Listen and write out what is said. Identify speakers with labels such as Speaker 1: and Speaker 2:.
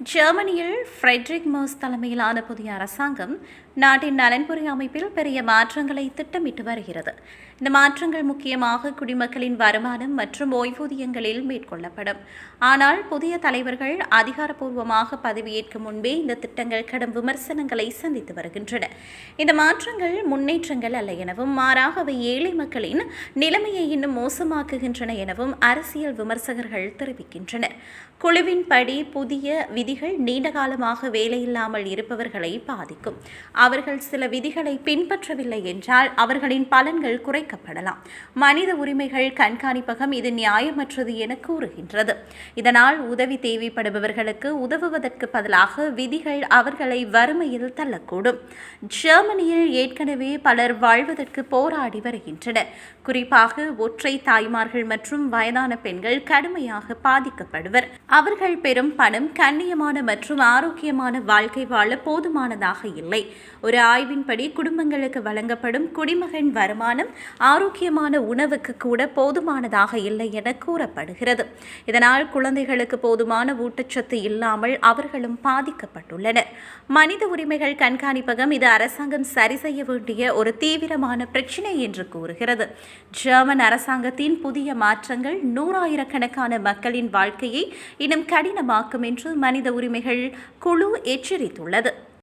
Speaker 1: ஜெர்மனியில் ஃப்ரெட்ரிக் மோஸ் தலைமையிலான புதிய அரசாங்கம் நாட்டின் நலன்புரி அமைப்பில் பெரிய மாற்றங்களை திட்டமிட்டு வருகிறது. இந்த மாற்றங்கள் முக்கியமாக குடிமக்களின் வருமானம் மற்றும் ஓய்வூதியங்களில் மேற்கொள்ளப்படும். ஆனால் புதிய தலைவர்கள் அதிகாரப்பூர்வமாக பதவியேற்கும் முன்பே இந்த திட்டங்கள் கடும் விமர்சனங்களை சந்தித்து வருகின்றன. இந்த மாற்றங்கள் முன்னேற்றங்கள் அல்ல எனவும் மாறாக அவை ஏழை மக்களின் நிலைமையை இன்னும் மோசமாக்குகின்றன எனவும் அரசியல் விமர்சகர்கள் தெரிவிக்கின்றனர். குழுவின்படி புதிய விதிகள் நீண்ட காலமாக வேலையில்லாமல் இருப்பவர்களை பாதிக்கும். அவர்கள் சில விதிகளை பின்பற்றவில்லை என்றால் அவர்களின் பலன்கள் குறைக்கப்படலாம். மனித உரிமைகள் கண்காணிப்பகம் இது நியாயமற்றது என கூறுகின்றது. இதனால் உதவி தேவைப்படுபவர்களுக்கு உதவுவதற்கு பதிலாக விதிகள் அவர்களை வறுமையில் தள்ளக்கூடும். ஜெர்மனியில் ஏற்கனவே பலர் வாழ்வதற்கு போராடி வருகின்றனர். குறிப்பாக ஒற்றை தாய்மார்கள் மற்றும் வயதான பெண்கள் கடுமையாக பாதிக்கப்படுவர். அவர்கள் பெறும் பணம் கண்ணியமான மற்றும் ஆரோக்கியமான வாழ்க்கை வாழ போதுமானதாக இல்லை. ஒரு ஆய்வின்படி குடும்பங்களுக்கு வழங்கப்படும் குடிமகன் வருமானம் ஆரோக்கியமான உணவுக்கு கூட போதுமானதாக இல்லை என கூறப்படுகிறது. இதனால் குழந்தைகளுக்கு போதுமான ஊட்டச்சத்து இல்லாமல் அவர்களும் பாதிக்கப்பட்டுள்ளனர். மனித உரிமைகள் கண்காணிப்பகம் இது அரசாங்கம் சரி செய்ய வேண்டிய ஒரு தீவிரமான பிரச்சினை என்று கூறுகிறது. ஜெர்மன் அரசாங்கத்தின் புதிய மாற்றங்கள் நூறாயிரக்கணக்கான மக்களின் வாழ்க்கையை இன்னும் கடினமாக்கும் என்று மனித உரிமைகள் குழு எச்சரித்துள்ளது.